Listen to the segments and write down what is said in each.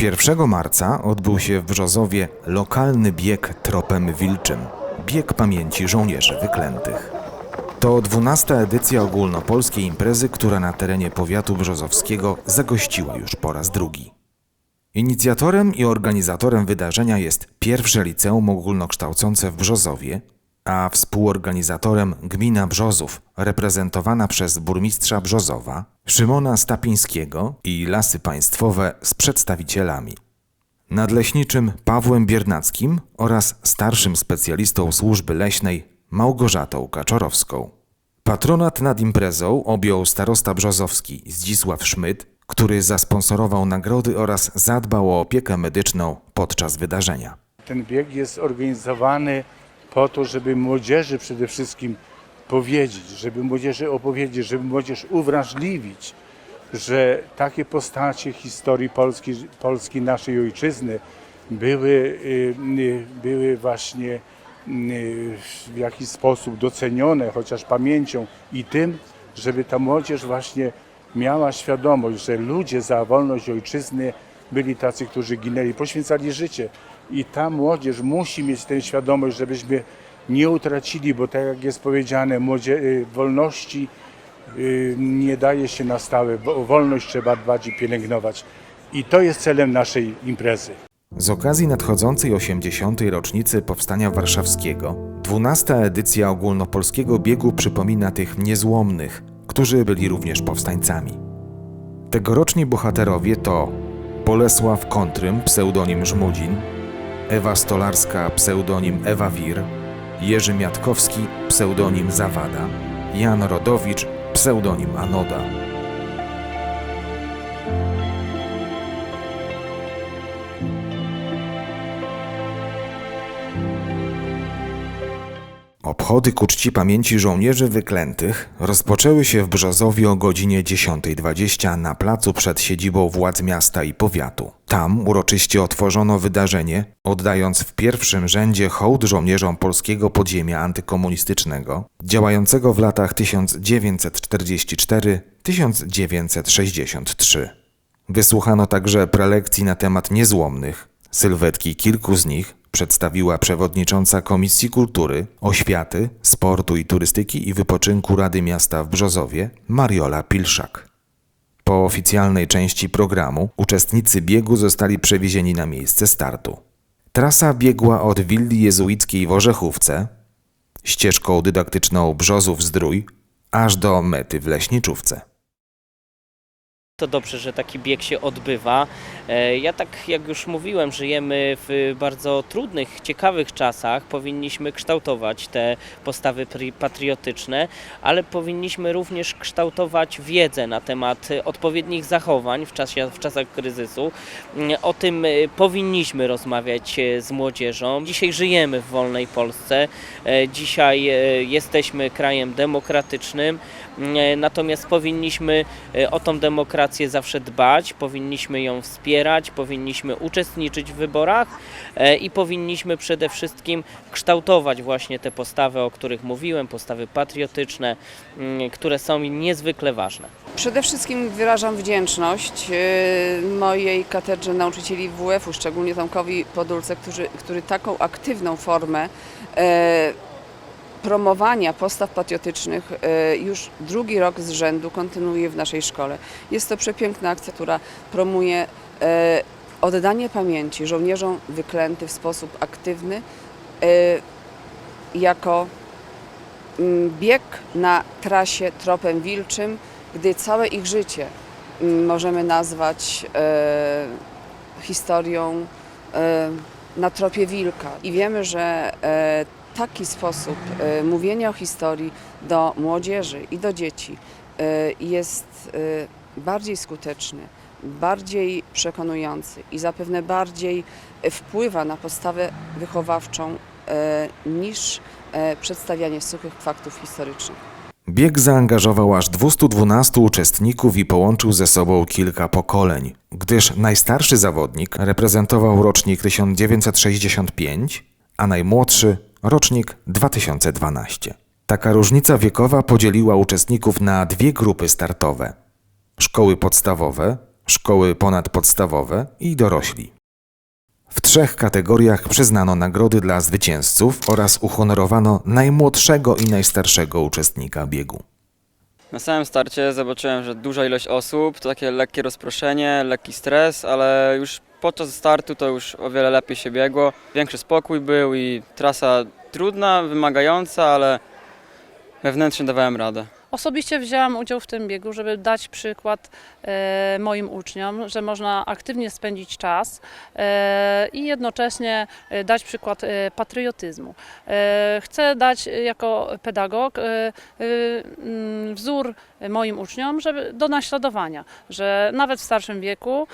1 marca odbył się w Brzozowie lokalny bieg tropem wilczym. Bieg pamięci żołnierzy wyklętych. To 12. edycja ogólnopolskiej imprezy, która na terenie powiatu brzozowskiego zagościła już po raz drugi. Inicjatorem i organizatorem wydarzenia jest pierwsze liceum ogólnokształcące w Brzozowie, a współorganizatorem gmina Brzozów, reprezentowana przez burmistrza Brzozowa, Szymona Stapińskiego i Lasy Państwowe z przedstawicielami. Nadleśniczym Pawłem Biernackim oraz starszym specjalistą służby leśnej Małgorzatą Kaczorowską. Patronat nad imprezą objął starosta brzozowski Zdzisław Szmyt, który zasponsorował nagrody oraz zadbał o opiekę medyczną podczas wydarzenia. Ten bieg jest organizowany po to, żeby młodzieży przede wszystkim powiedzieć, żeby młodzieży opowiedzieć, żeby młodzież uwrażliwić, że takie postacie historii Polski, Polski naszej ojczyzny były, y, y, były właśnie y, w jakiś sposób docenione, chociaż pamięcią i tym, żeby ta młodzież właśnie miała świadomość, że ludzie za wolność ojczyzny byli tacy, którzy ginęli, poświęcali życie. I ta młodzież musi mieć tę świadomość, żebyśmy nie utracili, bo tak jak jest powiedziane, młodzie, y, wolności y, nie daje się na stałe, wolność trzeba dbać i pielęgnować. I to jest celem naszej imprezy. Z okazji nadchodzącej 80. rocznicy Powstania Warszawskiego, 12. edycja ogólnopolskiego biegu przypomina tych niezłomnych, którzy byli również powstańcami. Tegoroczni bohaterowie to Bolesław Kontrym, pseudonim Żmudzin, Ewa Stolarska, pseudonim Ewa Wir, Jerzy Miatkowski, pseudonim Zawada, Jan Rodowicz, pseudonim Anoda. Obchody ku czci pamięci żołnierzy wyklętych rozpoczęły się w Brzozowie o godzinie 10.20 na placu przed siedzibą władz miasta i powiatu. Tam uroczyście otworzono wydarzenie, oddając w pierwszym rzędzie hołd żołnierzom polskiego podziemia antykomunistycznego, działającego w latach 1944-1963. Wysłuchano także prelekcji na temat niezłomnych, sylwetki kilku z nich przedstawiła przewodnicząca Komisji Kultury, Oświaty, Sportu i Turystyki i Wypoczynku Rady Miasta w Brzozowie Mariola Pilszak. Po oficjalnej części programu uczestnicy biegu zostali przewiezieni na miejsce startu. Trasa biegła od willi jezuickiej w Orzechówce, ścieżką dydaktyczną Brzozów-Zdrój, aż do mety w Leśniczówce. To dobrze, że taki bieg się odbywa. E, Ja tak jak już mówiłem, żyjemy w bardzo trudnych, ciekawych czasach. Powinniśmy kształtować te postawy patriotyczne, ale powinniśmy również kształtować wiedzę na temat odpowiednich zachowań w, czasie, w czasach kryzysu. Mm, O tym e, powinniśmy rozmawiać e, z młodzieżą. Dzisiaj żyjemy w wolnej Polsce. Dzisiaj jesteśmy krajem demokratycznym. E, Natomiast powinniśmy o tą demokrację zawsze dbać, powinniśmy ją wspierać, powinniśmy uczestniczyć w wyborach e, i powinniśmy przede wszystkim kształtować właśnie te postawy, o których mówiłem, postawy patriotyczne, mm, które są niezwykle ważne. Przede wszystkim wyrażam wdzięczność e, mojej katedrze nauczycieli WF-u, szczególnie Tomkowi Podulce, który, który taką aktywną formę e, promowania postaw patriotycznych już drugi rok z rzędu kontynuuje w naszej szkole. Jest to przepiękna akcja, która promuje oddanie pamięci żołnierzom wyklętym w sposób aktywny e, jako mm, bieg na trasie tropem wilczym, gdy całe ich życie mm, możemy nazwać e, historią e, na tropie wilka. I wiemy, że e, taki sposób e, mówienia o historii do młodzieży i do dzieci e, jest e, bardziej skuteczny, bardziej przekonujący i zapewne bardziej wpływa na postawę wychowawczą e, niż e, przedstawianie suchych faktów historycznych. Bieg zaangażował aż 212 uczestników i połączył ze sobą kilka pokoleń, gdyż najstarszy zawodnik reprezentował rocznik 1965, a najmłodszy rocznik 2012. Taka różnica wiekowa podzieliła uczestników na dwie grupy startowe: szkoły podstawowe, szkoły ponadpodstawowe i dorośli. W trzech kategoriach przyznano nagrody dla zwycięzców oraz uhonorowano najmłodszego i najstarszego uczestnika biegu. Na samym starcie zobaczyłem, że duża ilość osób, to takie lekkie rozproszenie, lekki stres, ale już podczas startu to już o wiele lepiej się biegło. Większy spokój był i trasa trudna, wymagająca, ale wewnętrznie dawałem radę. Osobiście wzięłam udział w tym biegu, żeby dać przykład e, moim uczniom, że można aktywnie spędzić czas e, i jednocześnie e, dać przykład patriotyzmu. Chcę dać jako pedagog mm, wzór moim uczniom żeby, do naśladowania, że nawet w starszym wieku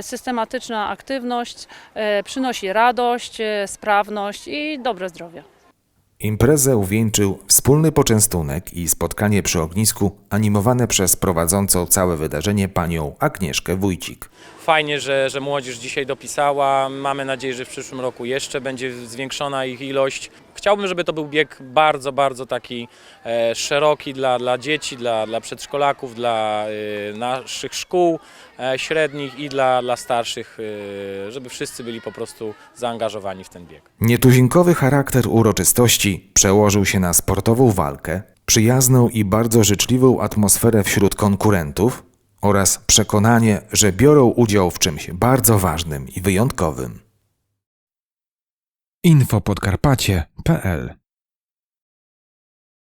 systematyczna aktywność przynosi radość, sprawność i dobre zdrowie. Imprezę uwieńczył wspólny poczęstunek i spotkanie przy ognisku animowane przez prowadzącą całe wydarzenie panią Agnieszkę Wójcik. Fajnie, że, że młodzież dzisiaj dopisała. Mamy nadzieję, że w przyszłym roku jeszcze będzie zwiększona ich ilość. Chciałbym, żeby to był bieg bardzo, bardzo taki e, szeroki dla, dla dzieci, dla, dla przedszkolaków, dla e, naszych szkół e, średnich i dla, dla starszych, e, żeby wszyscy byli po prostu zaangażowani w ten bieg. Nietuzinkowy charakter uroczystości przełożył się na sportową walkę, przyjazną i bardzo życzliwą atmosferę wśród konkurentów oraz przekonanie, że biorą udział w czymś bardzo ważnym i wyjątkowym. Infopodkarpacie.pl